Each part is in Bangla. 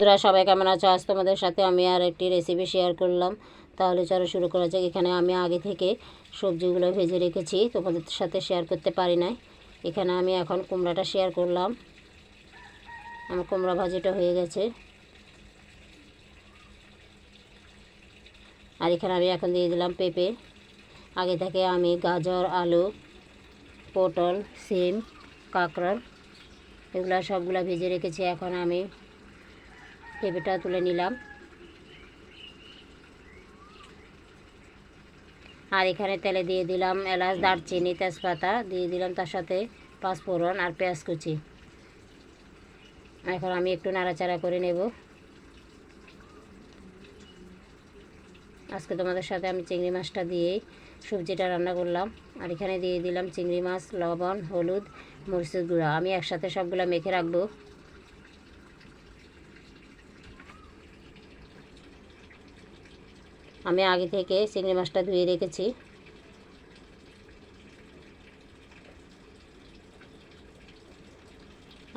বন্ধুরা, সবাই কেমন আছো? আজ তোমাদের সাথে আমি আর একটি রেসিপি শেয়ার করলাম। তাহলে চলো শুরু করা যাক। এখানে আমি আগে থেকে সবজিগুলো ভেজে রেখেছি। তোমাদের সাথে শেয়ার করতে পারি নাই। এখানে আমি এখন কুমড়াটা শেয়ার করলাম। আমার কুমড়া ভাজিটা হয়ে গেছে। আর এখানে আমি এখন দিয়ে দিলাম পেঁপে। আগে থেকে আমি গাজর, আলু, পটল, সিম কাঁকরোল এগুলো সবগুলো ভেজে রেখেছি। এখন আমি পেঁপেটা তুলে নিলাম। আর এখানে তেলে দিয়ে দিলাম এলাচ, দারচিনি, তেজপাতা, দিয়ে দিলাম তার সাথে পাঁচফোড়ন আর পেঁয়াজ কুচি। এখন আমি একটু নাড়াচাড়া করে নেব। আজকে তোমাদের সাথে আমি চিংড়ি মাছটা দিয়েই সবজিটা রান্না করলাম। আর এখানে দিয়ে দিলাম চিংড়ি মাছ, লবণ, হলুদ, মরিচের গুঁড়া। আমি একসাথে সবগুলো মেখে রাখব। আমি আগে থেকে চিংড়ি মাছটা ধুয়ে রেখেছি।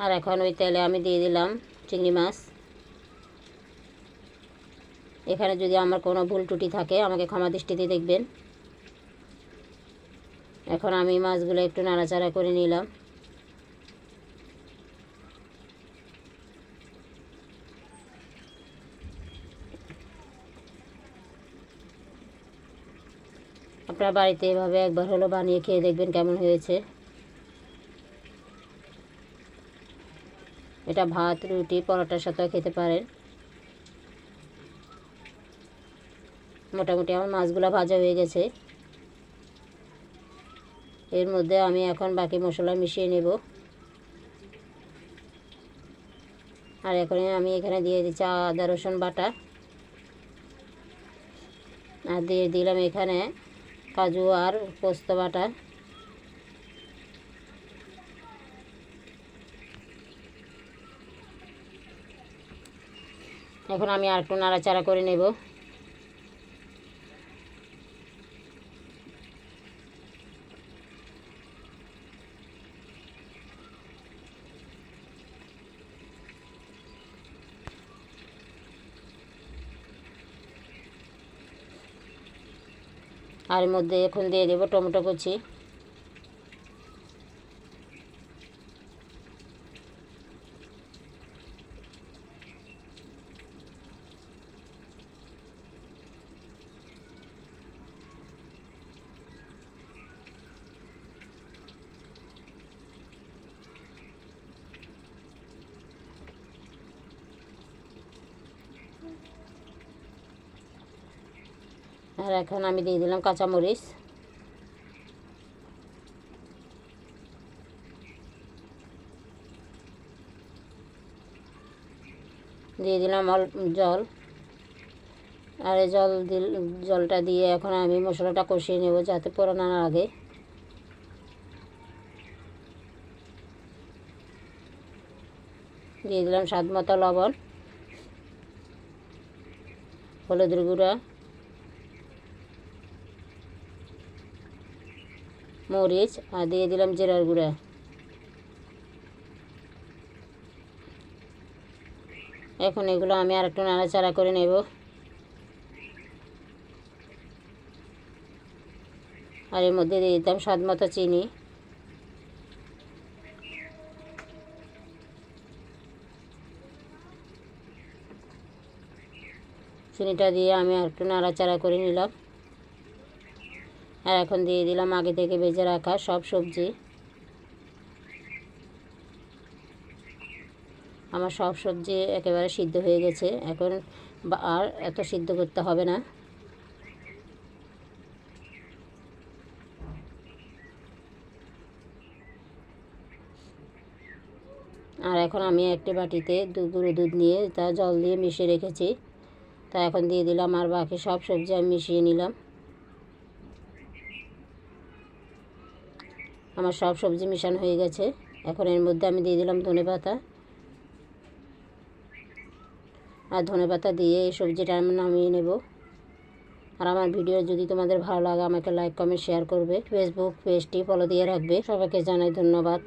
আর এখন ওই তেলে আমি দিয়ে দিলাম চিংড়ি মাছ। এখানে যদি আমার কোনো ভুল টুটি থাকে, আমাকে ক্ষমা দৃষ্টিতে দেখবেন। এখন আমি মাছগুলো একটু নাড়াচাড়া করে নিলাম। আপনার বাড়িতে এভাবে একবার হলো বানিয়ে খেয়ে দেখবেন কেমন হয়েছে। এটা ভাত, রুটি, পরোটার সাথেও খেতে পারেন। মোটামুটি আমার মাছগুলো ভাজা হয়ে গেছে। এর মধ্যে আমি এখন বাকি মশলা মিশিয়ে নেব। আর এখন আমি এখানে দিয়ে দিচ্ছি আদা, রসুন বাটা। আর দিয়ে দিলাম এখানে কাজু আর পোস্ত বাটা। এখন আমি আর একটু নাড়াচাড়া করে নেব। আর মধ্যে এখন দিয়ে দেবো টমেটো কুচি। আর এখন আমি দিয়ে দিলাম কাঁচামরিচ। দিয়ে দিলাম জল। আর এই জল দিল জলটা দিয়ে এখন আমি মশলাটা কষিয়ে নেব যাতে পোড়ানো না লাগে। দিয়ে দিলাম স্বাদ মতো লবণ, হলুদের গুঁড়া। মরিচ আর দিয়ে দিলাম জিরার গুঁড়া। এখন এগুলো আমি আর একটু নাড়াচাড়া করে নেব। আর এর মধ্যে দিয়ে দিতাম স্বাদ মতো চিনি। চিনিটা দিয়ে আমি আর একটু নাড়াচাড়া করে নিলাম। আর এখন দিয়ে দিলাম আগে থেকে বেজে রাখা সব সবজি। আমার সব সবজি একেবারে সিদ্ধ হয়ে গেছে। এখন আর এত সিদ্ধ করতে হবে না। আর এখন আমি একটি বাটিতে দু গুঁড়ো দুধ নিয়ে তা জল দিয়ে মিশিয়ে রেখেছি। তা এখন দিয়ে দিলাম আর বাকি সব সবজি আমি মিশিয়ে নিলাম। আমার সব সবজি মিশানো হয়ে গেছে। এখন এর মধ্যে আমি দিয়ে দিলাম ধনে পাতা। আর ধনে পাতা দিয়ে এই সবজিটা আমি নামিয়ে নেব। আর আমার ভিডিও যদি তোমাদের ভালো লাগে, আমাকে লাইক কমেন্ট শেয়ার করবে। ফেসবুক পেজটি ফলো দিয়ে রাখবে। সবাইকে জানাই ধন্যবাদ।